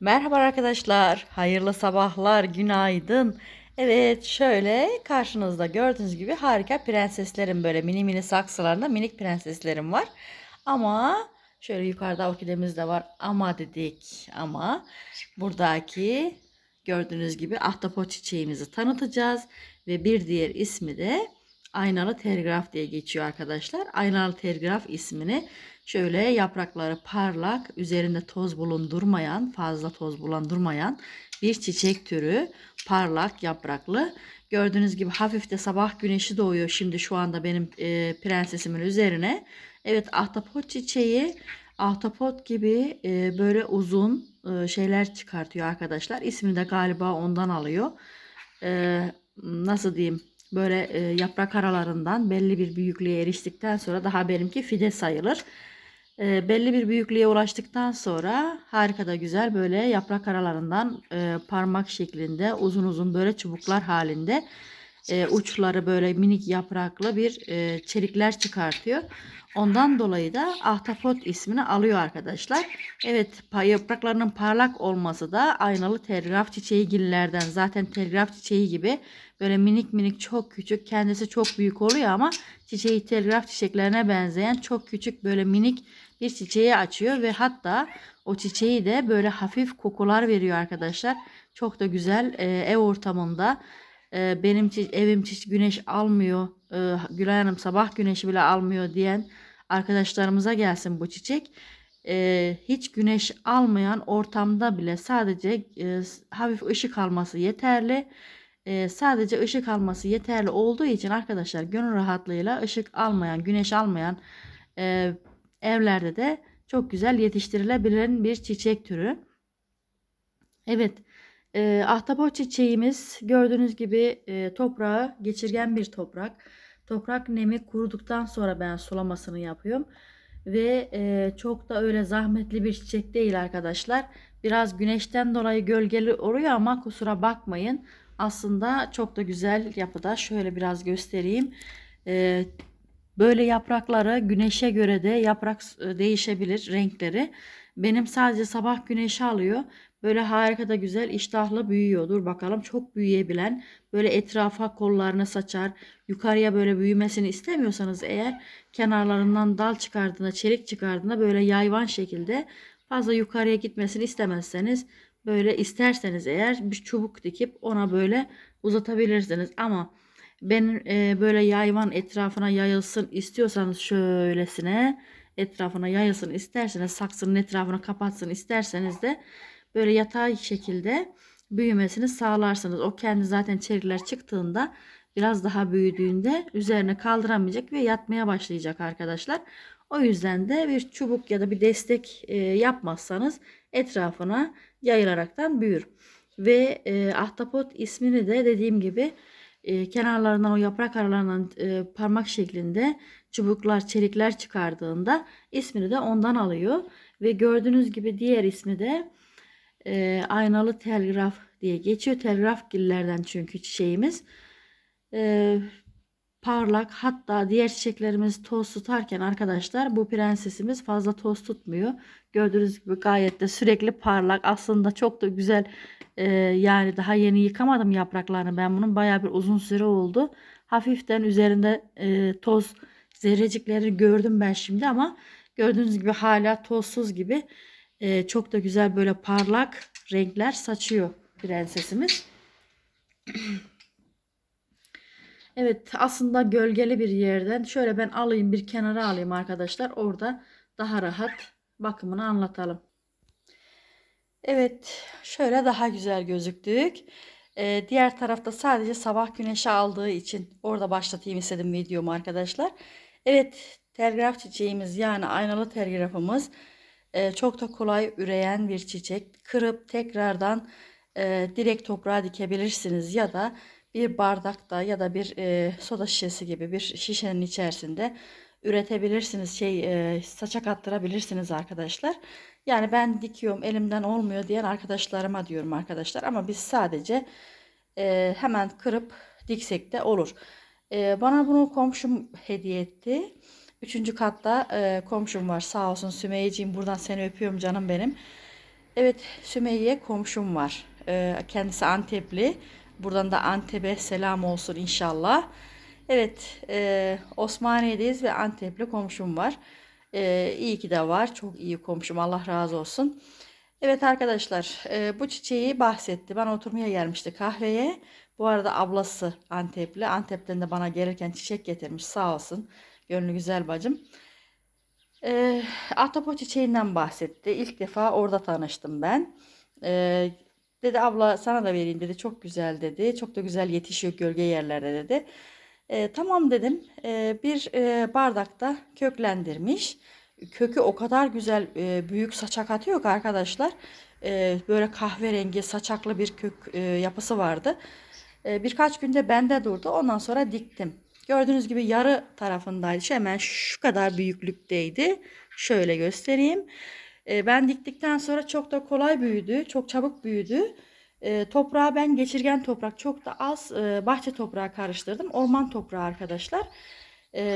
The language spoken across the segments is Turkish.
Merhaba arkadaşlar, hayırlı sabahlar, günaydın. Evet, şöyle karşınızda gördüğünüz gibi harika prenseslerim böyle mini mini saksılarında minik prenseslerim var. Ama şöyle yukarıda orkidemiz de var. Ama dedik ama buradaki gördüğünüz gibi ahtapot çiçeğimizi tanıtacağız ve bir diğer ismi de aynalı telgraf diye geçiyor arkadaşlar. Aynalı telgraf ismini şöyle yaprakları parlak, üzerinde toz bulundurmayan, fazla toz bulundurmayan bir çiçek türü. Parlak, yapraklı. Gördüğünüz gibi hafif de sabah güneşi doğuyor şimdi şu anda benim e, prensesimin üzerine. Evet ahtapot çiçeği ahtapot gibi e, böyle uzun e, şeyler çıkartıyor arkadaşlar. İsmini de galiba ondan alıyor. E, nasıl diyeyim? Böyle e, yaprak aralarından belli bir büyüklüğe eriştikten sonra daha benimki fide sayılır. E, belli bir büyüklüğe ulaştıktan sonra harika da güzel böyle yaprak aralarından e, parmak şeklinde uzun uzun böyle çubuklar halinde e, uçları böyle minik yapraklı bir e, çelikler çıkartıyor. Ondan dolayı da ahtapot ismini alıyor arkadaşlar. Evet yapraklarının parlak olması da aynalı telgraf çiçeği gillerden. Zaten telgraf çiçeği gibi böyle minik minik çok küçük kendisi çok büyük oluyor ama çiçeği telgraf çiçeklerine benzeyen çok küçük böyle minik bir çiçeği açıyor ve hatta o çiçeği de böyle hafif kokular veriyor arkadaşlar. Çok da güzel e, ev ortamında e, benim evim güneş almıyor. E, Gülay Hanım sabah güneşi bile almıyor diyen arkadaşlarımıza gelsin bu çiçek. E, hiç güneş almayan ortamda bile sadece e, hafif ışık alması yeterli. Sadece ışık alması yeterli olduğu için arkadaşlar gönül rahatlığıyla ışık almayan, güneş almayan evlerde de çok güzel yetiştirilebilen bir çiçek türü. Evet, e, ahtapot çiçeğimiz gördüğünüz gibi e, toprağı geçirgen bir toprak. Toprak nemi kuruduktan sonra ben sulamasını yapıyorum. Ve e, çok da öyle zahmetli bir çiçek değil arkadaşlar. Biraz güneşten dolayı gölgeli oluyor ama kusura bakmayın. Aslında çok da güzel yapıda. Şöyle biraz göstereyim. E, böyle yaprakları güneşe göre de yaprak değişebilir renkleri. Benim sadece sabah güneşi alıyor. Böyle harika da güzel iştahlı büyüyor. Dur bakalım çok büyüyebilen böyle etrafa kollarını saçar. Yukarıya böyle büyümesini istemiyorsanız eğer kenarlarından dal çıkardığında çelik çıkardığında böyle yayvan şekilde fazla yukarıya gitmesini istemezseniz böyle isterseniz eğer bir çubuk dikip ona böyle uzatabilirsiniz. Ama ben e, böyle yayvan etrafına yayılsın istiyorsanız şöylesine etrafına yayılsın isterseniz saksının etrafını kapatsın isterseniz de böyle yatay şekilde büyümesini sağlarsınız. O kendi zaten çelikler çıktığında biraz daha büyüdüğünde üzerine kaldıramayacak ve yatmaya başlayacak arkadaşlar. O yüzden de bir çubuk ya da bir destek e, yapmazsanız etrafına yayılaraktan büyür. Ve e, ahtapot ismini de dediğim gibi e, kenarlarından o yaprak aralarından e, parmak şeklinde çubuklar, çelikler çıkardığında ismini de ondan alıyor. Ve gördüğünüz gibi diğer ismi de e, aynalı telgraf diye geçiyor. Telgraf gillerden çünkü çiçeğimiz. E, parlak hatta diğer çiçeklerimiz toz tutarken arkadaşlar bu prensesimiz fazla toz tutmuyor. Gördüğünüz gibi gayet de sürekli parlak. Aslında çok da güzel e, yani daha yeni yıkamadım yapraklarını. Ben bunun baya bir uzun süre oldu. Hafiften üzerinde e, toz zerrecikleri gördüm ben şimdi ama gördüğünüz gibi hala tozsuz gibi e, çok da güzel böyle parlak renkler saçıyor prensesimiz. Evet aslında gölgeli bir yerden şöyle ben alayım bir kenara alayım arkadaşlar. Orada daha rahat bakımını anlatalım. Evet şöyle daha güzel gözüktük. Ee, diğer tarafta sadece sabah güneşi aldığı için orada başlatayım istedim videomu arkadaşlar. Evet telgraf çiçeğimiz yani aynalı telgrafımız e, çok da kolay üreyen bir çiçek. Kırıp tekrardan e, direkt toprağa dikebilirsiniz ya da bir bardakta ya da bir e, soda şişesi gibi bir şişenin içerisinde üretebilirsiniz. Şey e, saça kattırabilirsiniz arkadaşlar. Yani ben dikiyorum elimden olmuyor diyen arkadaşlarıma diyorum arkadaşlar. Ama biz sadece e, hemen kırıp diksek de olur. E, bana bunu komşum hediye etti. Üçüncü katta e, komşum var sağ olsun Sümeyye'ciğim buradan seni öpüyorum canım benim. Evet Sümeyye komşum var. Ee, kendisi Antepli. Buradan da Antep'e selam olsun inşallah. Evet e, Osmaniye'deyiz ve Antepli komşum var. Ee, iyi ki de var. Çok iyi komşum. Allah razı olsun. Evet arkadaşlar e, bu çiçeği bahsetti. Bana oturmaya gelmişti kahveye. Bu arada ablası Antepli. Antep'ten de bana gelirken çiçek getirmiş sağ olsun. Gönlü güzel bacım. E, ahtapot çiçeğinden bahsetti. İlk defa orada tanıştım ben. E, dedi abla sana da vereyim dedi. Çok güzel dedi. Çok da güzel yetişiyor gölge yerlerde dedi. E, tamam dedim. E, bir e, bardakta köklendirmiş. Kökü o kadar güzel e, büyük saçak atıyor ki arkadaşlar. E, böyle kahverengi saçaklı bir kök e, yapısı vardı. E, birkaç günde bende durdu. Ondan sonra diktim. Gördüğünüz gibi yarı tarafındaydı. Hemen şu kadar büyüklükteydi. Şöyle göstereyim. Ben diktikten sonra çok da kolay büyüdü. Çok çabuk büyüdü. E, toprağı ben geçirgen toprak çok da az bahçe toprağı karıştırdım. Orman toprağı arkadaşlar.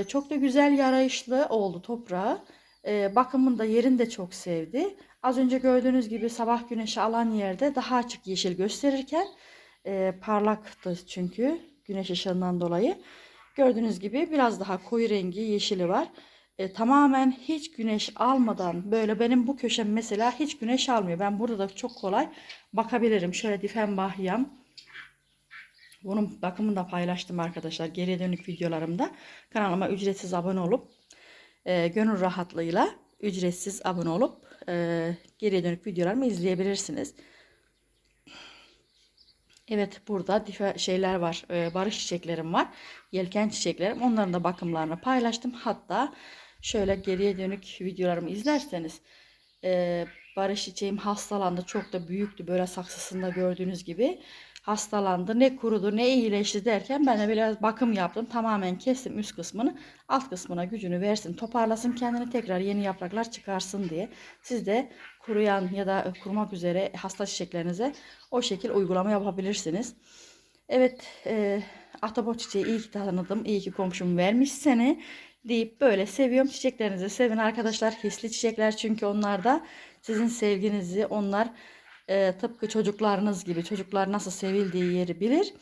Çok da güzel yarayışlı oldu toprağı. E, bakımını yerini de çok sevdi. Az önce gördüğünüz gibi sabah güneşi alan yerde daha açık yeşil gösterirken parlaktı çünkü güneş ışığından dolayı. Gördüğünüz gibi biraz daha koyu rengi yeşili var. E, tamamen hiç güneş almadan böyle benim bu köşem mesela hiç güneş almıyor. Ben burada da çok kolay bakabilirim. Şöyle difenbahyam. Bunun bakımını da paylaştım arkadaşlar geriye dönük videolarımda. Kanalıma ücretsiz abone olup e, gönül rahatlığıyla ücretsiz abone olup e, geriye dönük videolarımı izleyebilirsiniz. Evet burada dife şeyler var. E, barış çiçeklerim var. Yelken çiçeklerim. Onların da bakımlarını paylaştım. Hatta şöyle geriye dönük videolarımı izlerseniz e, barış çiçeğim hastalandı. Çok da büyüktü. Böyle saksısında gördüğünüz gibi hastalandı. Ne kurudu ne iyileşti derken ben de biraz bakım yaptım. Tamamen kestim üst kısmını. Alt kısmına gücünü versin. Toparlasın kendini tekrar yeni yapraklar çıkarsın diye. Siz de kuruyan ya da kurmak üzere hasta çiçeklerinize o şekil uygulama yapabilirsiniz. Evet e, ahtapot çiçeği iyi ki tanıdım. iyi ki komşum vermiş seni deyip böyle seviyorum. Çiçeklerinizi sevin arkadaşlar. Hisli çiçekler çünkü onlar da sizin sevginizi onlar e, tıpkı çocuklarınız gibi çocuklar nasıl sevildiği yeri bilir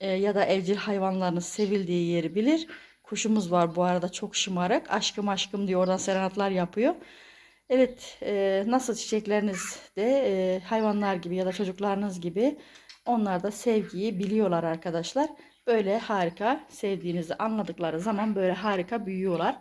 e, ya da evcil hayvanlarınız sevildiği yeri bilir. Kuşumuz var bu arada çok şımarık. Aşkım aşkım diyor oradan serenatlar yapıyor. Evet e, nasıl çiçekleriniz de e, hayvanlar gibi ya da çocuklarınız gibi onlar da sevgiyi biliyorlar arkadaşlar. Böyle harika sevdiğinizi anladıkları zaman böyle harika büyüyorlar.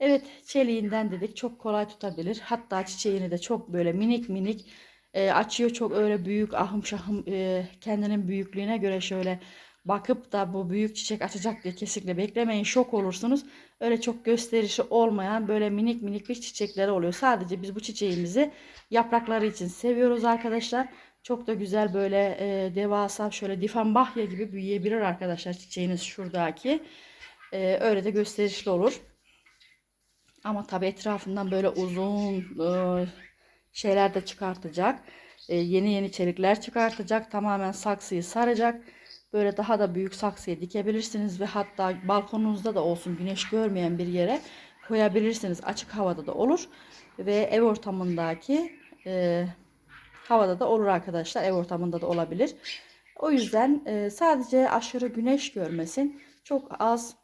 Evet çeliğinden dedik çok kolay tutabilir. Hatta çiçeğini de çok böyle minik minik e, açıyor çok öyle büyük ahım şahım e, kendinin büyüklüğüne göre şöyle bakıp da bu büyük çiçek açacak diye kesinlikle beklemeyin şok olursunuz. Öyle çok gösterişi olmayan böyle minik minik bir çiçekleri oluyor. Sadece biz bu çiçeğimizi yaprakları için seviyoruz arkadaşlar. Çok da güzel böyle e, devasa şöyle difenbahya gibi büyüyebilir arkadaşlar çiçeğiniz şuradaki. E, öyle de gösterişli olur. Ama tabi etrafından böyle uzun e, şeyler de çıkartacak. E, yeni yeni çelikler çıkartacak. Tamamen saksıyı saracak. Böyle daha da büyük saksıya dikebilirsiniz ve hatta balkonunuzda da olsun güneş görmeyen bir yere koyabilirsiniz. Açık havada da olur ve ev ortamındaki e, havada da olur arkadaşlar. Ev ortamında da olabilir. O yüzden e, sadece aşırı güneş görmesin. Çok az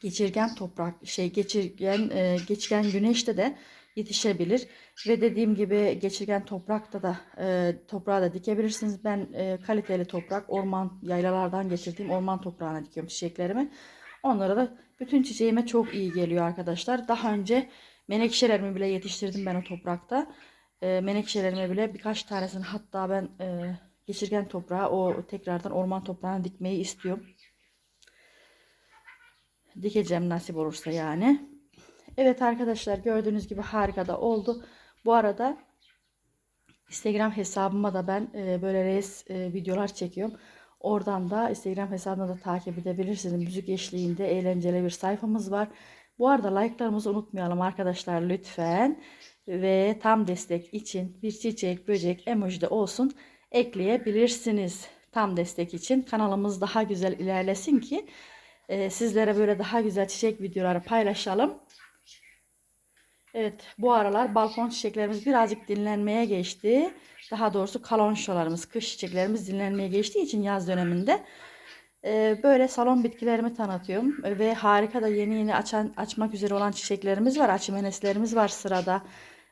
geçirgen toprak şey geçirgen e, geçirgen güneşte de yetişebilir ve dediğim gibi geçirgen toprakta da e, toprağa da dikebilirsiniz. Ben e, kaliteli toprak orman yaylalardan geçirdiğim orman toprağına dikiyorum çiçeklerimi. Onlara da bütün çiçeğime çok iyi geliyor arkadaşlar. Daha önce menekşelerimi bile yetiştirdim ben o toprakta. E, menekşelerime bile birkaç tanesini hatta ben e, geçirgen toprağa o tekrardan orman toprağına dikmeyi istiyorum. Dikeceğim nasip olursa yani. Evet arkadaşlar gördüğünüz gibi harika da oldu. Bu arada Instagram hesabıma da ben e, böyle res e, videolar çekiyorum. Oradan da Instagram hesabına da takip edebilirsiniz. Müzik eşliğinde eğlenceli bir sayfamız var. Bu arada like'larımızı unutmayalım arkadaşlar lütfen. Ve tam destek için bir çiçek, böcek, emoji de olsun ekleyebilirsiniz. Tam destek için kanalımız daha güzel ilerlesin ki e, sizlere böyle daha güzel çiçek videoları paylaşalım. Evet bu aralar balkon çiçeklerimiz birazcık dinlenmeye geçti. Daha doğrusu kalonşolarımız, kış çiçeklerimiz dinlenmeye geçtiği için yaz döneminde e, böyle salon bitkilerimi tanıtıyorum. Ve harika da yeni yeni açan, açmak üzere olan çiçeklerimiz var. Açımeneslerimiz var sırada.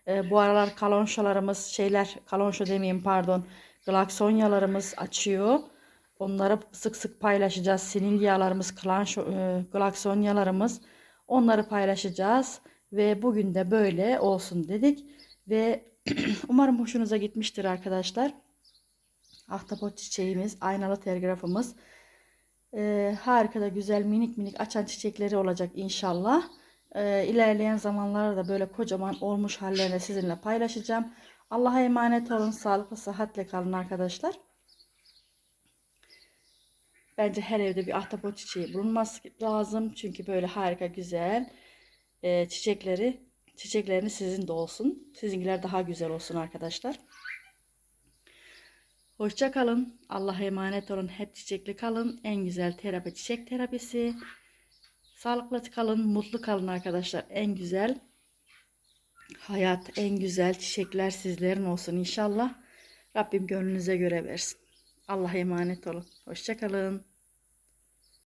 E, bu aralar kalonşolarımız şeyler, kalonşo demeyeyim pardon. Glaksonyalarımız açıyor. Onları sık sık paylaşacağız. Siningyalarımız, klanşo, e, glaksonyalarımız. Onları paylaşacağız. Ve bugün de böyle olsun dedik. Ve umarım hoşunuza gitmiştir arkadaşlar. Ahtapot çiçeğimiz, aynalı telgrafımız. Ee, harika da güzel minik minik açan çiçekleri olacak inşallah. Ee, ilerleyen zamanlarda böyle kocaman olmuş hallerini sizinle paylaşacağım. Allah'a emanet olun. Sağlıklı, sıhhatle kalın arkadaşlar. Bence her evde bir ahtapot çiçeği bulunması lazım. Çünkü böyle harika güzel e, çiçekleri çiçeklerini sizin de olsun. Sizinkiler daha güzel olsun arkadaşlar. Hoşça kalın. Allah'a emanet olun. Hep çiçekli kalın. En güzel terapi çiçek terapisi. Sağlıklı kalın, mutlu kalın arkadaşlar. En güzel hayat, en güzel çiçekler sizlerin olsun inşallah. Rabbim gönlünüze göre versin. Allah'a emanet olun. Hoşça kalın.